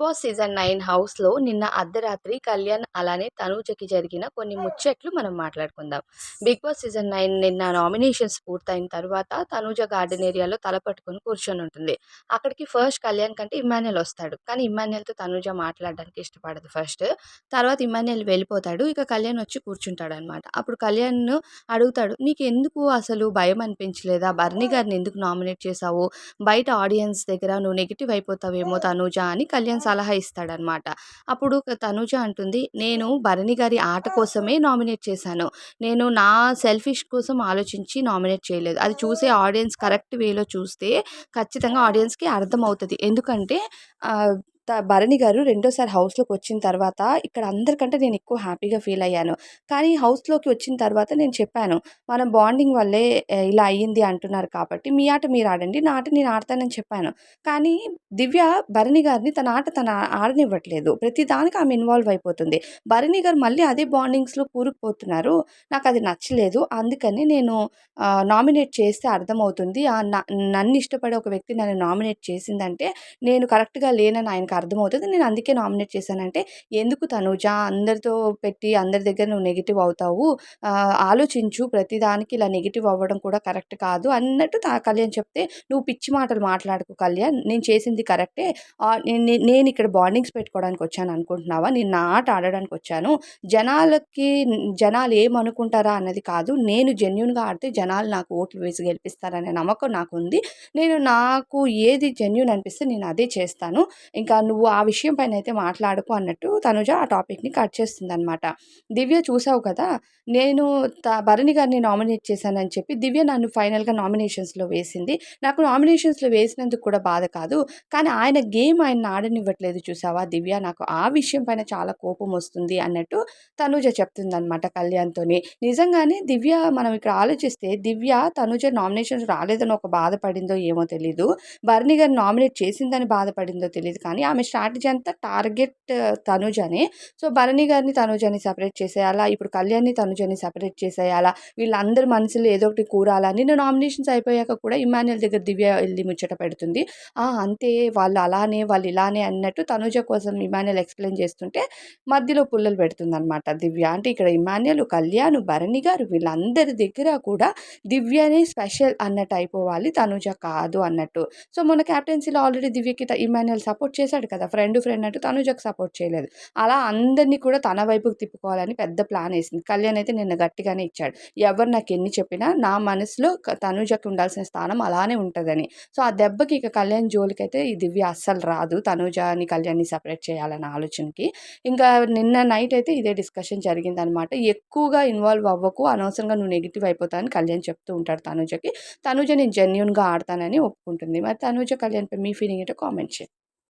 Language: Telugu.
బాస్ సీజన్ నైన్ హౌస్లో నిన్న అర్ధరాత్రి కళ్యాణ్ అలానే తనూజకి జరిగిన కొన్ని ముచ్చట్లు మనం మాట్లాడుకుందాం. బిగ్ బాస్ సీజన్ నైన్ నిన్న నామినేషన్స్ పూర్తయిన తర్వాత తనూజ గార్డెన్ ఏరియాలో తలపట్టుకుని కూర్చొని ఉంటుంది. అక్కడికి ఫస్ట్ కళ్యాణ్ కంటే ఇమాన్యుల్ వస్తాడు. కానీ ఇమాన్యుల్తో తనూజ మాట్లాడడానికి ఇష్టపడదు ఫస్ట్. తర్వాత ఇమాన్యుల్ వెళ్ళిపోతాడు. ఇక కళ్యాణ్ వచ్చి కూర్చుంటాడు అనమాట అప్పుడు కళ్యాణ్ అడుగుతాడు నీకు ఎందుకు అసలు భయం అనిపించలేదా? బర్నీ గారిని ఎందుకు నామినేట్ చేసావు బయట ఆడియన్స్ దగ్గర నువ్వు నెగిటివ్ అయిపోతావేమో తనూజ అని కళ్యాణ్ సలహా ఇస్తాడనమాట. అప్పుడు తనూజ అంటుంది నేను భరణి గారి ఆట కోసమే నామినేట్ చేశాను. నేను నా సెల్ఫిష్ కోసం ఆలోచించి నామినేట్ చేయలేదు. అది చూసే ఆడియన్స్ కరెక్ట్ వేలో చూస్తే ఖచ్చితంగా ఆడియన్స్కి అర్థమవుతుంది. ఎందుకంటే భరణి గారు రెండోసారి హౌస్లోకి వచ్చిన తర్వాత ఇక్కడ అందరికంటే నేను ఎక్కువ హ్యాపీగా ఫీల్ అయ్యాను. కానీ హౌస్లోకి వచ్చిన తర్వాత నేను చెప్పాను మనం బాండింగ్ వల్లే ఇలా అయ్యింది అంటున్నారు కాబట్టి మీ ఆట మీరు ఆడండి నా ఆట నేను ఆడతానని చెప్పాను. కానీ దివ్య భరణి గారిని తన ఆట తన ఆడనివ్వట్లేదు. ప్రతి దానికి ఆమె ఇన్వాల్వ్ అయిపోతుంది. భరణి గారు మళ్ళీ అదే బాండింగ్స్లో కూరుకుపోతున్నారు. నాకు అది నచ్చలేదు. అందుకని నేను నామినేట్ చేస్తే అర్థమవుతుంది. ఆ న- నన్ను ఇష్టపడే ఒక వ్యక్తి నన్ను నామినేట్ చేసిందంటే నేను కరెక్ట్గా లేనని ఆయనకు అర్థమవుతుంది. నేను అందుకే నామినేట్ చేశానంటే ఎందుకు తనుజ? అందరితో పెట్టి అందరి దగ్గర నువ్వు నెగిటివ్ అవుతావు. ఆలోచించు. ప్రతిదానికి ఇలా నెగిటివ్ అవ్వడం కూడా కరెక్ట్ కాదు. అన్నట్టు కళ్యాణ్ చెప్తే నువ్వు పిచ్చి మాటలు మాట్లాడకు కళ్యాణ్. నేను చేసింది కరెక్టే. నేను ఇక్కడ బాండింగ్స్ పెట్టుకోవడానికి వచ్చాను అనుకుంటున్నావా? నేను నా ఆట ఆడడానికి వచ్చాను. జనాలకి జనాలు ఏమనుకుంటారా అన్నది కాదు. నేను జెన్యున్గా ఆడితే జనాలు నాకు ఓట్లు వేసి గెలిపిస్తారనే నమ్మకం నాకు ఉంది నేను నాకు ఏది జెన్యున్ అనిపిస్తే నేను అదే చేస్తాను. ఇంకా నువ్వు ఆ విషయం పైన అయితే మాట్లాడుకో అన్నట్టు తనుజ ఆ టాపిక్ని కట్ చేస్తుంది అనమాట దివ్య చూసావు కదా నేను త భరణి గారిని నామినేట్ చేశానని చెప్పి దివ్య నన్ను ఫైనల్గా నామినేషన్స్లో వేసింది. నాకు నామినేషన్స్లో వేసినందుకు కూడా బాధ కాదు కానీ ఆయన గేమ్ ఆయన ఆడనివ్వట్లేదు చూసావా దివ్య? నాకు ఆ విషయం పైన చాలా కోపం వస్తుంది అన్నట్టు తనుజ చెప్తుంది అనమాట కళ్యాణ్తోని. నిజంగానే దివ్య మనం ఇక్కడ ఆలోచిస్తే దివ్య తనుజ నామినేషన్స్ రాలేదని ఒక బాధపడిందో ఏమో తెలీదు. భరణి గారిని నామినేట్ చేసిందని బాధపడిందో తెలియదు కానీ ఆమె స్ట్రాటజీ అంతా టార్గెట్ తనుజనే. సో భరణి గారిని తనుజని సపరేట్ చేసేయాలా ఇప్పుడు కళ్యాణ్ని తనుజని సపరేట్ చేసేయాలా వీళ్ళందరి మనసులో ఏదో ఒకటి కూరాలా నిన్న నామినేషన్స్ అయిపోయాక కూడా ఇమాన్యుల్ దగ్గర దివ్య వెళ్ళి ముచ్చట పెడుతుంది. "ఆ, అంతే వాళ్ళు అలానే వాళ్ళు ఇలానే అన్నట్టు తనుజ కోసం ఇమాన్యుల్ ఎక్స్ప్లెయిన్ చేస్తుంటే మధ్యలో పుల్లలు పెడుతుంది అనమాట దివ్య. అంటే ఇక్కడ ఇమాన్యుల్ కళ్యాణ్ భరణి గారు వీళ్ళందరి దగ్గర కూడా దివ్యనే స్పెషల్ అన్నట్టు అయిపోవాలి తనుజ కాదు అన్నట్టు. సో మన క్యాప్టెన్సీలో ఆల్రెడీ దివ్యకి ఇమాన్యుల్ సపోర్ట్ చేశాడు. కదా ఫ్రెండ్ ఫ్రెండ్ అంటూ తనుజకు సపోర్ట్ చేయలేదు. అలా అందరినీ కూడా తన వైపుకి తిప్పుకోవాలని పెద్ద ప్లాన్ వేసింది. కళ్యాణ్ అయితే నిన్న గట్టిగానే ఇచ్చాడు. ఎవరు నాకు ఎన్ని చెప్పినా నా మనసులో తనుజకి ఉండాల్సిన స్థానం అలానే ఉంటుందని. సో ఆ దెబ్బకి ఇక కళ్యాణ్ జోలికి అయితే ఈ దివ్య అస్సలు రాదు. తనుజని కళ్యాణ్ని సపరేట్ చేయాలన్న ఆలోచనకి. ఇంకా నిన్న నైట్ అయితే ఇదే డిస్కషన్ జరిగిందనమాట ఎక్కువగా ఇన్వాల్వ్ అవ్వకు అనవసరంగా నువ్వు నెగిటివ్ అయిపోతావని కళ్యాణ్ చెప్తూ ఉంటాడు తనుజకి. తనుజ నేను జెన్యున్గా ఆడతానని ఒప్పుకుంటుంది. మరి తనుజ కళ్యాణ్పై మీ ఫీలింగ్ ఏంటో కామెంట్ చేయండి.